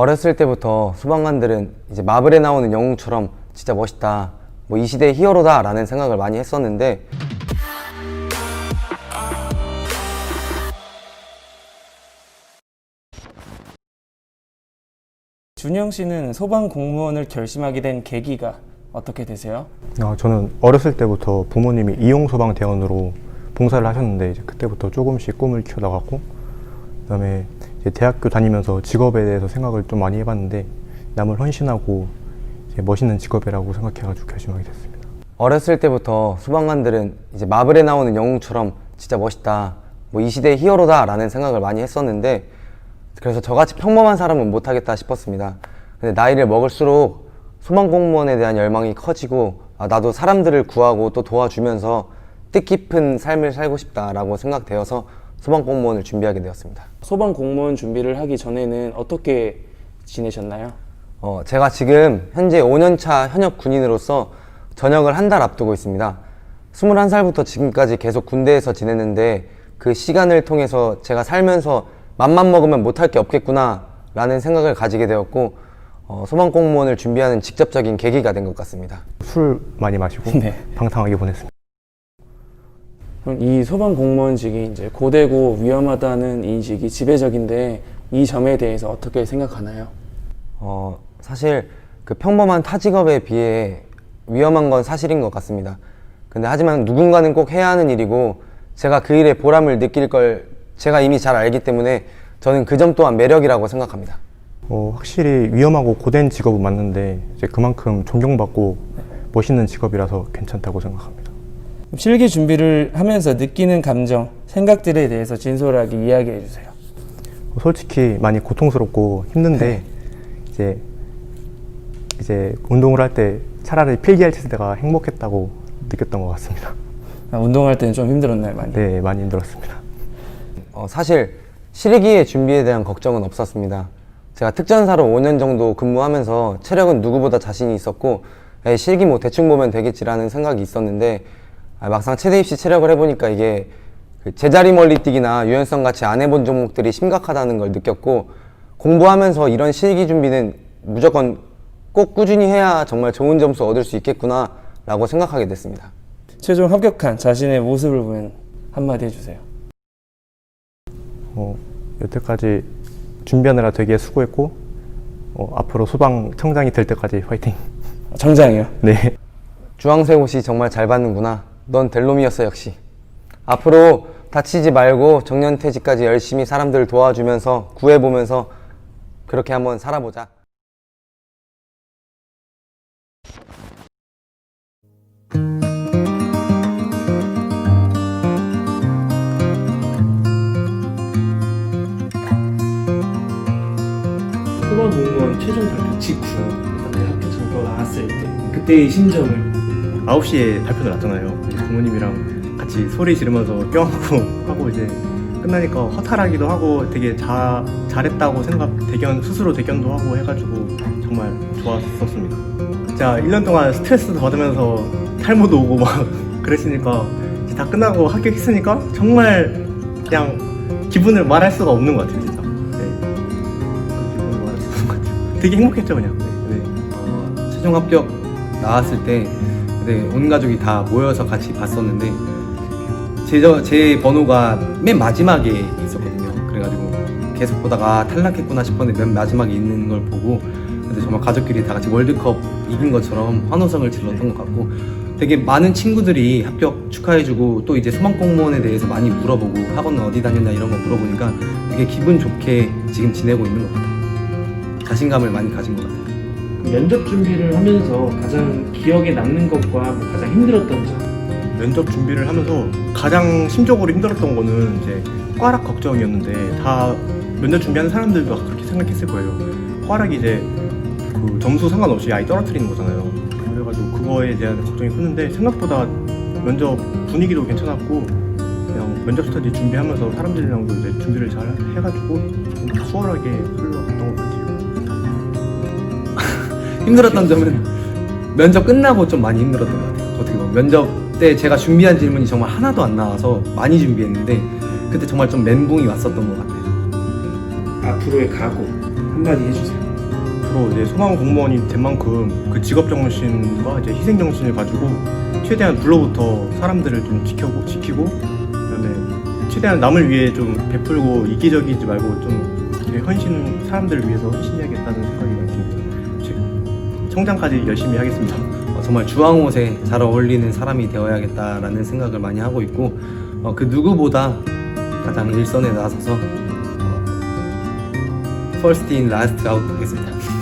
어렸을 때부터 소방관들은 이제 마블에 나오는 영웅처럼 진짜 멋있다. 뭐 이 시대의 히어로다라는 생각을 많이 했었는데 준영 씨는 소방 공무원을 결심하게 된 계기가 어떻게 되세요? 아, 저는 어렸을 때부터 부모님이 이용소방대원으로 봉사를 하셨는데 이제 그때부터 조금씩 꿈을 키워나갔고 그다음에 대학교 다니면서 직업에 대해서 생각을 좀 많이 해봤는데 남을 헌신하고 멋있는 직업이라고 생각해가지고 결심하게 됐습니다. 어렸을 때부터 소방관들은 이제 마블에 나오는 영웅처럼 진짜 멋있다. 뭐 이 시대의 히어로다라는 생각을 많이 했었는데 그래서 저같이 평범한 사람은 못하겠다 싶었습니다. 근데 나이를 먹을수록 소방 공무원에 대한 열망이 커지고 아, 나도 사람들을 구하고 또 도와주면서 뜻깊은 삶을 살고 싶다라고 생각되어서 소방 공무원을 준비하게 되었습니다. 소방 공무원 준비를 하기 전에는 어떻게 지내셨나요? 어, 제가 지금 현재 5년차 현역 군인으로서 전역을 한 달 앞두고 있습니다. 21살부터 지금까지 계속 군대에서 지냈는데 그 시간을 통해서 제가 살면서 맘만 먹으면 못할 게 없겠구나 라는 생각을 가지게 되었고 어, 소방 공무원을 준비하는 직접적인 계기가 된 것 같습니다. 술 많이 마시고 네. 방탕하게 보냈습니다. 그럼 이 소방 공무원직이 이제 고되고 위험하다는 인식이 지배적인데 이 점에 대해서 어떻게 생각하나요? 어, 사실 그 평범한 타 직업에 비해 위험한 건 사실인 것 같습니다. 근데 하지만 누군가는 꼭 해야 하는 일이고 제가 그 일에 보람을 느낄 걸 제가 이미 잘 알기 때문에 저는 그 점 또한 매력이라고 생각합니다. 어, 확실히 위험하고 고된 직업은 맞는데 이제 그만큼 존경받고 멋있는 직업이라서 괜찮다고 생각합니다. 실기 준비를 하면서 느끼는 감정, 생각들에 대해서 진솔하게 이야기해 주세요. 솔직히 많이 고통스럽고 힘든데 이제 이제 운동을 할 때 차라리 필기할 때가 행복했다고 느꼈던 것 같습니다. 아, 운동할 때는 좀 힘들었나요, 많이? 네, 많이 힘들었습니다. 어, 사실 실기의 준비에 대한 걱정은 없었습니다. 제가 특전사로 5년 정도 근무하면서 체력은 누구보다 자신이 있었고 에이, 실기 뭐 대충 보면 되겠지라는 생각이 있었는데 아, 막상 체대 입시 체력을 해보니까 이게 그 제자리 멀리뛰기나 유연성 같이 안 해본 종목들이 심각하다는 걸 느꼈고 공부하면서 이런 실기 준비는 무조건 꼭 꾸준히 해야 정말 좋은 점수 얻을 수 있겠구나라고 생각하게 됐습니다. 최종 합격한 자신의 모습을 보면 한마디 해주세요. 어, 여태까지 준비하느라 되게 수고했고 어, 앞으로 소방 청장이 될 때까지 화이팅. 정장이요. 네. 주황색 옷이 정말 잘 받는구나. 넌 델롬이었어 역시. 앞으로 다치지 말고 정년퇴직까지 열심히 사람들 도와주면서 구해보면서 그렇게 한번 살아보자. 소방 공무원 최종 발표 직후 대학교 전교 나왔을 때 그때의 심정을 9시에 발표도 났잖아요. 부모님이랑 같이 소리 지르면서 껴안고 하고 이제 끝나니까 허탈하기도 하고 되게 자, 잘했다고 생각, 대견, 스스로 대견도 하고 해가지고 정말 좋았었습니다. 제가 1년 동안 스트레스도 받으면서 탈모도 오고 막 그랬으니까 이제 다 끝나고 합격했으니까 정말 그냥 기분을 말할 수가 없는 것 같아요, 진짜. 네. 그 기분을 말할 수가 없는 것 같아요. 되게 행복했죠, 그냥. 네. 네. 어, 최종 합격 나왔을 때 네, 온 가족이 다 모여서 같이 봤었는데 제, 저, 제 번호가 맨 마지막에 있었거든요. 그래가지고 계속 보다가 아, 탈락했구나 싶었는데 맨 마지막에 있는 걸 보고 근데 정말 가족끼리 다 같이 월드컵 이긴 것처럼 환호성을 질렀던 것 같고 되게 많은 친구들이 합격 축하해주고 또 이제 소방 공무원에 대해서 많이 물어보고 학원은 어디 다녔나 이런 거 물어보니까 되게 기분 좋게 지금 지내고 있는 것 같아요. 자신감을 많이 가진 것 같아요. 면접 준비를 하면서 가장 기억에 남는 것과 뭐 가장 힘들었던 점 면접 준비를 하면서 가장 심적으로 힘들었던 거는 이제 과락 걱정이었는데 다 면접 준비하는 사람들도 그렇게 생각했을 거예요. 과락이 이제 그 점수 상관없이 아예 떨어뜨리는 거잖아요. 그래가지고 그거에 대한 걱정이 컸는데 생각보다 면접 분위기도 괜찮았고 그냥 면접 스터디 준비하면서 사람들이랑도 이제 준비를 잘 해가지고 좀 수월하게 흘러갔던 것 같아요. 힘들었던 점은 면접 끝나고 좀 많이 힘들었던 것 같아요. 어떻게 보면 면접 때 제가 준비한 질문이 정말 하나도 안 나와서 많이 준비했는데 그때 정말 좀 멘붕이 왔었던 것 같아요. 앞으로의 각오 한마디 해주세요. 앞으로 이제 소방 공무원이 된 만큼 그 직업 정신과 이제 희생 정신을 가지고 최대한 불로부터 사람들을 좀 지켜고 지키고 그다음에 최대한 남을 위해 좀 베풀고 이기적이지 말고 좀 이렇게 헌신 사람들을 위해서 헌신해야겠다는 생각이 많이 듭니다. 지금 성장까지 열심히 하겠습니다. 어, 정말 주황옷에 잘 어울리는 사람이 되어야겠다라는 생각을 많이 하고 있고 어, 그 누구보다 가장 일선에 나서서 어, first in last out 하겠습니다.